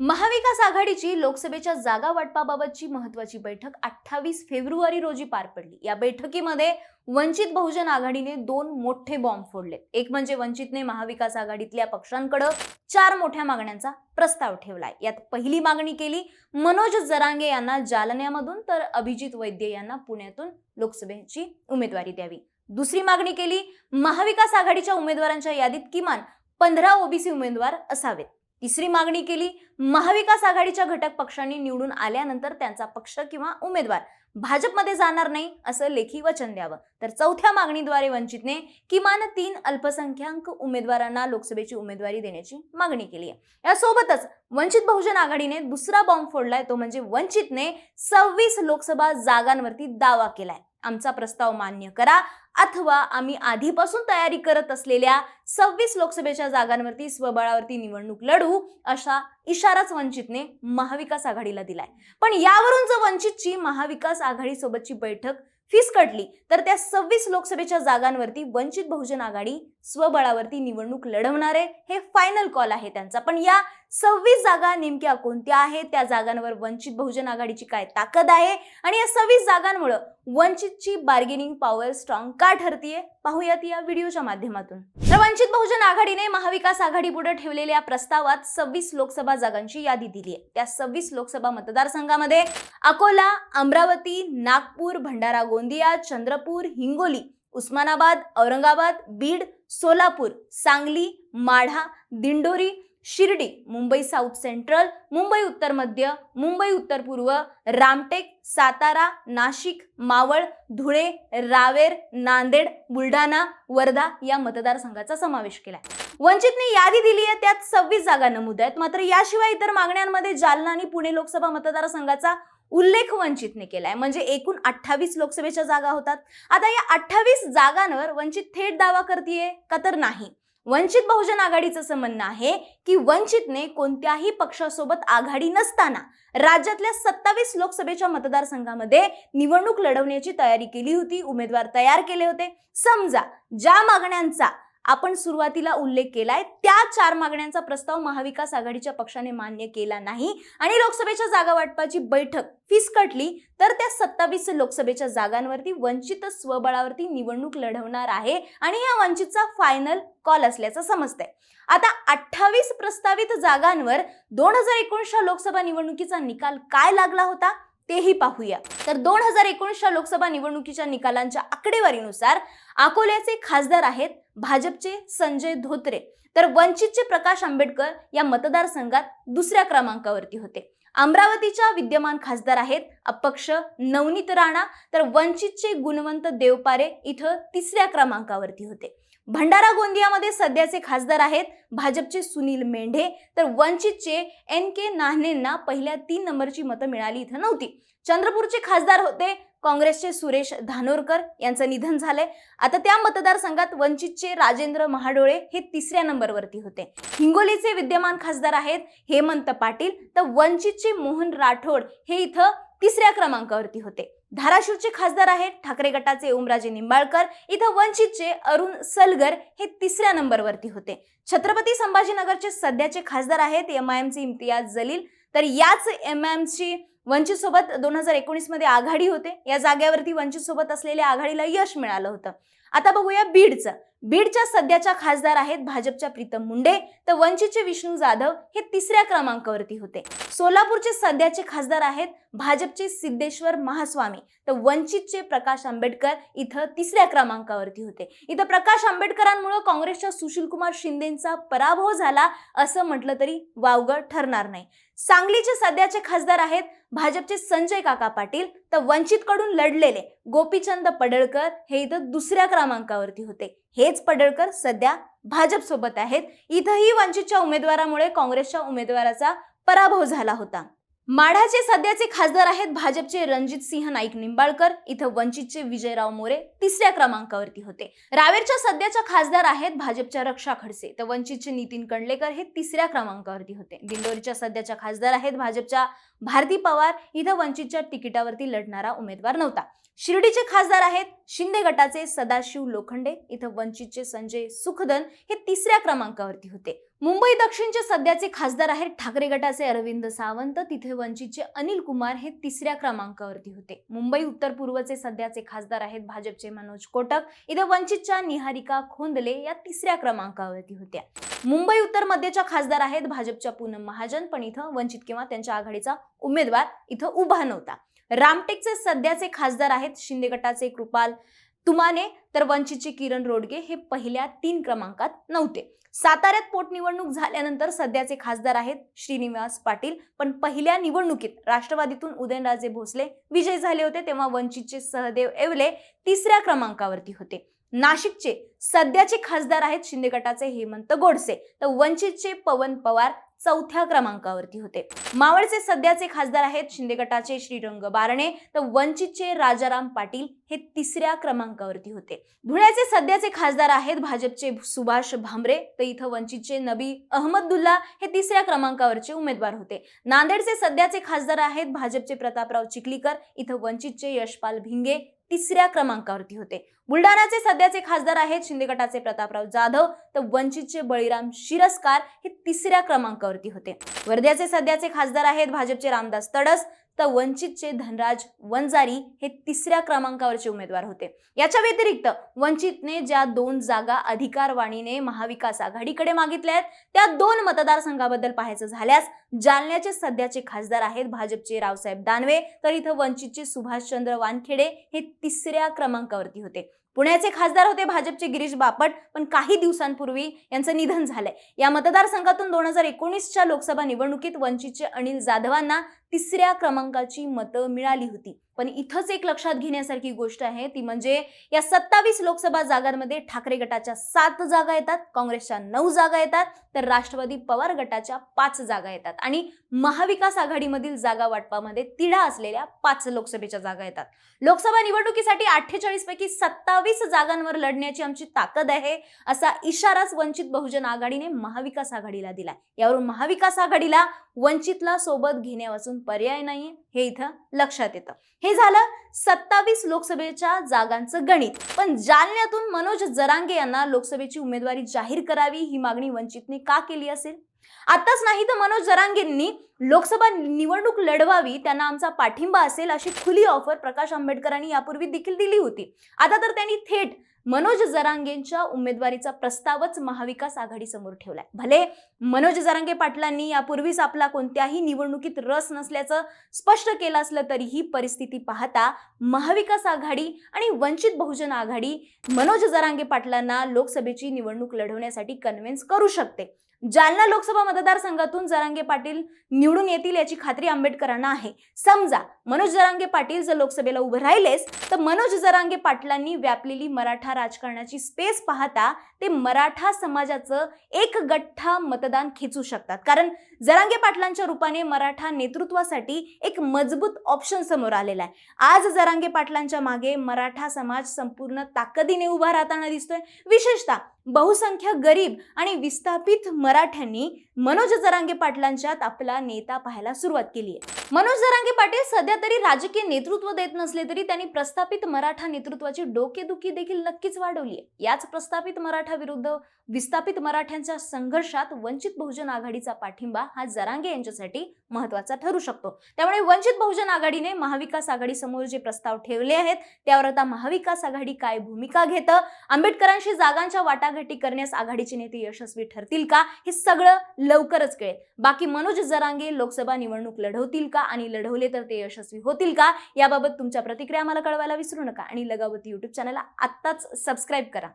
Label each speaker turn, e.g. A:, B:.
A: महाविकास आघाडीची लोकसभेच्या जागा वाटपाबाबतची महत्वाची बैठक अठ्ठावीस फेब्रुवारी रोजी पार पडली. या बैठकीमध्ये वंचित बहुजन आघाडीने दोन मोठे बॉम्ब फोडले एक म्हणजे वंचितने महाविकास आघाडीतल्या पक्षांकडे चार मोठ्या मागण्यांचा प्रस्ताव ठेवलाय. यात पहिली मागणी केली मनोज जरांगे यांना जालन्यामधून तर अभिजित वैद्य यांना पुण्यातून लोकसभेची उमेदवारी द्यावी. दुसरी मागणी केली महाविकास आघाडीच्या उमेदवारांच्या यादीत किमान पंधरा ओबीसी उमेदवार असावेत. तिसरी मागणी केली महाविकास आघाडीच्या घटक पक्षांनी निवडून आल्यानंतर त्यांचा पक्ष किंवा उमेदवार भाजपमध्ये जाणार नाही असं लेखी वचन द्यावं. तर चौथ्या मागणीद्वारे वंचितने किमान तीन अल्पसंख्याक उमेदवारांना लोकसभेची उमेदवारी देण्याची मागणी केली आहे. यासोबतच वंचित बहुजन आघाडीने दुसरा बॉम्ब फोडलाय तो म्हणजे वंचितने सव्वीस लोकसभा जागांवरती दावा केलाय. आमचा प्रस्ताव मान्य करा. अथवा आम्ही आधीपासून तयारी करत असलेल्या सव्वीस लोकसभेच्या जागांवरती स्वबळावरती निवडणूक लढू अशा इशाराच वंचितने महाविकास आघाडीला दिलाय. पण यावरून जर वंचितची महाविकास आघाडीसोबतची बैठक बैठक फिसकटली तर त्या सव्वीस लोकसभेच्या जागांवरती वंचित बहुजन आघाडी स्वबळावरती निवडणूक लढवणार आहे हे फायनल कॉल आहे त्यांचा. पण या सव्वीस जागा नेमक्या कोणत्या आहेत? त्या जागांवर वंचित बहुजन आघाडीची काय ताकद आहे? आणि या सव्वीस जागांमुळे वंचितची बार्गेनिंग पॉवर स्ट्रॉंग का ठरतीये? पाहूयात या व्हिडिओच्या माध्यमातून. तर वंचित बहुजन आघाडीने महाविकास आघाडी पुढे ठेवलेल्या प्रस्तावात सव्वीस लोकसभा जागांची यादी दिली आहे. त्या सव्वीस लोकसभा मतदारसंघामध्ये अकोला अमरावती नागपूर भंडारा गोंदिया चंद्रपूर हिंगोली उस्मानाबाद औरंगाबाद बीड सोलापूर सांगली माढा दिंडोरी शिर्डी मुंबई साऊथ सेंट्रल मुंबई उत्तर मध्य मुंबई उत्तर पूर्व रामटेक सातारा नाशिक मावळ धुळे रावेर नांदेड बुलढाणा वर्धा या मतदारसंघाचा समावेश केलाय. वंचितने यादी दिली आहे त्यात सव्वीस जागा नमूद आहेत. मात्र याशिवाय इतर मागण्यांमध्ये जालना आणि पुणे लोकसभा मतदारसंघाचा उल्लेख वंचितने केलाय. म्हणजे एकूण अठ्ठावीस लोकसभेच्या जागा होतात. आता या अठ्ठावीस जागांवर वंचित थेट दावा करतीये का तर नाही? वंचित बहुजन आघाडीचं असं म्हणणं आहे की वंचितने कोणत्याही पक्षासोबत आघाडी नसताना राज्यातल्या सत्तावीस लोकसभेच्या मतदारसंघामध्ये निवडणूक लढवण्याची तयारी केली होती उमेदवार तयार केले होते. समजा ज्या मागण्यांचा आपण सुरुवातीला उल्लेख केलाय त्या चार मागण्यांचा प्रस्ताव महाविकास आघाडीच्या पक्षाने मान्य केला नाही आणि लोकसभेच्या जागा वाटपाची बैठक फिसकटली तर त्या सत्तावीस लोकसभेच्या जागांवरती वंचित स्वबळावरती निवडणूक लढवणार आहे आणि या वंचितचा फायनल कॉल असल्याचं समजतंय. आता अठ्ठावीस प्रस्तावित जागांवर दोन हजार एकोणीसच्या लोकसभा निवडणुकीचा निकाल काय लागला होता? तेही पाहूया. तर दोन हजार एकोणीसच्या लोकसभा निवडणुकीच्या निकालांच्या आकडेवारीनुसार अकोल्याचे खासदार आहेत भाजपचे संजय धोत्रे. तर वंचितचे प्रकाश आंबेडकर या मतदारसंघात दुसऱ्या क्रमांकावरती होते. अमरावतीच्या विद्यमान खासदार आहेत अपक्ष नवनीत राणा. तर वंचितचे गुणवंत देवपारे इथं तिसऱ्या क्रमांकावरती होते. भंडारा गोंदियामध्ये सध्याचे खासदार आहेत भाजपचे सुनील मेंढे. तर वंचितचे एन के नाहनेंना पहिल्या तीन नंबरची मतं मिळाली इथं नव्हती. चंद्रपूरचे खासदार होते काँग्रेसचे सुरेश धानोरकर यांचं निधन झालंय. आता त्या मतदारसंघात वंचितचे राजेंद्र महाडोळे हे तिसऱ्या नंबरवरती होते. हिंगोलीचे विद्यमान खासदार आहेत हेमंत पाटील. तर वंचितचे मोहन राठोड हे इथं तिसऱ्या क्रमांकावरती होते. धाराशिवचे खासदार आहेत ठाकरे गटाचे ओमराजे निंबाळकर इथं वंचितचे अरुण सलगर हे तिसऱ्या नंबरवरती होते. छत्रपती संभाजीनगरचे सध्याचे खासदार आहेत एम आय एमचे इम्तियाज जलील. तर याच एम आय एमची वंचित सोबत दोन हजार एकोणीसमध्ये आघाडी होते. या जागेवरती वंचित सोबत असलेल्या आघाडीला यश मिळालं होतं. आता बघूया बीडचं. बीडच्या सध्याच्या खासदार आहेत भाजपच्या प्रीतम मुंडे. तर वंचितचे विष्णू जाधव हे तिसऱ्या क्रमांकावरती होते. सोलापूरचे सध्याचे खासदार आहेत भाजपचे सिद्धेश्वर महास्वामी. तर वंचितचे प्रकाश आंबेडकर इथं तिसऱ्या क्रमांकावरती होते. इथं प्रकाश आंबेडकरांमुळे काँग्रेसच्या सुशीलकुमार शिंदेचा पराभव झाला असं म्हटलं तरी वावगं ठरणार नाही. सांगलीचे सध्याचे खासदार आहेत भाजपचे संजय काका पाटील तर वंचितकडून लढलेले गोपीचंद पडळकर हे इथं दुसऱ्या क्रमांकावरती होते. हेच पडळकर सध्या भाजप सोबत आहेत. इथंही वंचितच्या उमेदवारामुळे काँग्रेसच्या उमेदवाराचा पराभव झाला होता. माढाचे सध्याचे खासदार आहेत भाजपचे रणजित सिंह नाईक निंबाळकर. इथं वंचितचे विजयराव मोरे तिसऱ्या क्रमांकावरती होते. रावेरच्या सध्याच्या खासदार आहेत भाजपच्या रक्षा खडसे. तर वंचितचे नितीन कंडलेकर हे तिसऱ्या क्रमांकावरती होते. दिंडोरीच्या सध्याच्या खासदार आहेत भाजपच्या भारती पवार. इथं वंचितच्या तिकिटावरती लढणारा उमेदवार नव्हता. शिर्डीचे खासदार आहेत शिंदे गटाचे सदाशिव लोखंडे. इथं वंचितचे संजय सुखदन हे तिसऱ्या क्रमांकावरती होते. मुंबई दक्षिणचे सध्याचे खासदार आहेत ठाकरे गटाचे अरविंद सावंत. तिथे वंचितचे अनिल कुमार हे तिसऱ्या क्रमांकावरती होते. मुंबई उत्तर पूर्वचे सध्याचे खासदार आहेत भाजपचे मनोज कोटक. इथे वंचितच्या निहारिका खोंदले या तिसऱ्या क्रमांकावरती होत्या. मुंबई उत्तर मध्यच्या खासदार आहेत भाजपच्या पूनम महाजन. पण इथं वंचित किंवा त्यांच्या आघाडीचा उमेदवार इथं उभा नव्हता. रामटेकचे सध्याचे खासदार आहेत शिंदे गटाचे कृपाल तुमाने तर वंचितचे किरण रोडगे हे पहिल्या तीन क्रमांकात नव्हते. साताऱ्यात पोटनिवडणूक झाल्यानंतर सध्याचे खासदार आहेत श्रीनिवास पाटील पण पहिल्या निवडणुकीत राष्ट्रवादीतून उदयनराजे भोसले विजय झाले होते तेव्हा वंचितचे सहदेव एवले तिसऱ्या क्रमांकावरती होते. नाशिकचे सध्याचे खासदार आहेत शिंदे गटाचे हेमंत गोडसे तर वंचितचे पवन पवार चौथ्या क्रमांकावरती होते. मावळचे सध्याचे खासदार आहेत शिंदे गटाचे श्रीरंग बारणे तर वंचितचे राजाराम पाटील हे तिसऱ्या क्रमांकावरती होते. धुळ्याचे सध्याचे खासदार आहेत भाजपचे सुभाष भामरे तर इथं वंचितचे नबी अहमदुल्ला हे तिसऱ्या क्रमांकावरचे उमेदवार होते. नांदेडचे सध्याचे खासदार आहेत भाजपचे प्रतापराव चिखलीकर इथं वंचितचे यशपाल भिंगे तिसऱ्या क्रमांकावरती होते. बुलढाणाचे सध्याचे खासदार आहेत शिंदे गटाचे प्रतापराव जाधव. तर वंचितचे बळीराम शिरस्कार हे तिसऱ्या क्रमांकावरती होते. वर्ध्याचे सध्याचे खासदार आहेत भाजपचे रामदास तडस. तर वंचितचे धनराज वंजारी हे तिसऱ्या क्रमांकावरचे उमेदवार होते. याच्या व्यतिरिक्त वंचितने ज्या दोन जागा अधिकारवाणीने महाविकास आघाडीकडे मागितल्या आहेत त्या दोन मतदारसंघाबद्दल पाहायचं झाल्यास जालन्याचे सध्याचे खासदार आहेत भाजपचे रावसाहेब दानवे तर इथं वंचितचे सुभाषचंद्र वानखेडे हे तिसऱ्या क्रमांकावरती होते. पुण्याचे खासदार होते भाजपचे गिरीश बापट पण काही दिवसांपूर्वी यांचं निधन झालंय. या मतदारसंघातून दोन हजार एकोणीसच्या लोकसभा निवडणुकीत वंचितचे अनिल जाधवांना तिसऱ्या क्रमांकाची मतं मिळाली होती. पण इथंच एक लक्षात घेण्यासारखी गोष्ट आहे ती म्हणजे या सत्तावीस लोकसभा जागांमध्ये ठाकरे गटाच्या सात जागा येतात काँग्रेसच्या नऊ जागा येतात तर राष्ट्रवादी पवार गटाच्या पाच जागा येतात. आणि महाविकास आघाडीमधील जागा वाटपामध्ये तिढा असलेल्या पाच लोकसभेच्या जागा येतात. लोकसभा निवडणुकीसाठी अठ्ठेचाळीस पैकी सत्तावीस जागांवर लढण्याची आमची ताकद आहे असा इशाराच वंचित बहुजन आघाडीने महाविकास आघाडीला दिलाय. यावरून महाविकास आघाडीला वंचितला सोबत घेण्यापासून पर्याय नाहीये हे इथं लक्षात येतं. हे झालं सत्तावीस लोकसभेच्या जागांचं गणित. पण जालन्यातून मनोज जरांगे यांना लोकसभेची उमेदवारी जाहीर करावी ही मागणी वंचितने का केली असेल? आताच नाही तर मनोज जरांगेंनी लोकसभा निवडणूक लढवावी त्यांना आमचा पाठिंबा असेल अशी खुली ऑफर प्रकाश आंबेडकरांनी यापूर्वी देखील दिली होती. आता तर त्यांनी थेट मनोज जरांगेंच्या उमेदवारीचा प्रस्तावच महाविकास आघाडी समोर ठेवलाय. भले मनोज जरांगे पाटलांनी यापूर्वीच आपला कोणत्याही निवडणुकीत रस नसल्याचं स्पष्ट केलं असलं तरी ही परिस्थिती पाहता महाविकास आघाडी आणि वंचित बहुजन आघाडी मनोज जरांगे पाटलांना लोकसभेची निवडणूक लढवण्यासाठी कन्व्हिन्स करू शकते. जालना लोकसभा मतदारसंघातून जरांगे पाटील निवडून येतील याची खात्री आंबेडकरांना आहे. समजा मनोज जरांगे पाटील जर लोकसभेला उभे राहिलेस तर मनोज जरांगे पाटलांनी व्यापलेली मराठा राजकारणाची स्पेस पाहता ते मराठा समाजाचं एक गठ्ठा मतदान खेचू शकतात. कारण जरांगे पाटलांच्या रूपाने मराठा नेतृत्वासाठी एक मजबूत ऑप्शन समोर आलेला आहे. आज जरांगे पाटलांच्या मागे मराठा समाज संपूर्ण ताकदीने उभा राहताना दिसतोय. विशेषतः बहुसंख्य गरीब आणि विस्थापित मराठ्यांनी मनोज जरांगे पाटलांच्यात आपला नेता पाहायला सुरुवात केली आहे. मनोज जरांगे पाटील सध्या तरी राजकीय नेतृत्व देत नसले तरी त्यांनी प्रस्थापित मराठा नेतृत्वाची डोकेदुखी देखील नक्कीच वाढवली आहे. याच प्रस्थापित मराठा विरुद्ध विस्थापित मराठ्यांच्या संघर्षात वंचित बहुजन आघाडीचा पाठिंबा हा जरांगे यांच्यासाठी महत्त्वाचा ठरू शकतो. त्यामुळे वंचित बहुजन आघाडीने महाविकास आघाडी समोर जे प्रस्ताव ठेवले आहेत त्यावर आता महाविकास आघाडी काय भूमिका घेतं? आंबेडकरांशी जागांच्या वाटाघाटी करण्यास आघाडीचे नेते यशस्वी ठरतील का? हे सगळं लवकरच कळेल. बाकी मनोज जरांगे लोकसभा निवडणूक लढवतील का? आणि लढवले तर ते यशस्वी होतील का? याबाबत तुमच्या प्रतिक्रिया आम्हाला कळवायला विसरू नका. आणि लगावती युट्यूब चॅनलला आत्ताच सबस्क्राईब करा.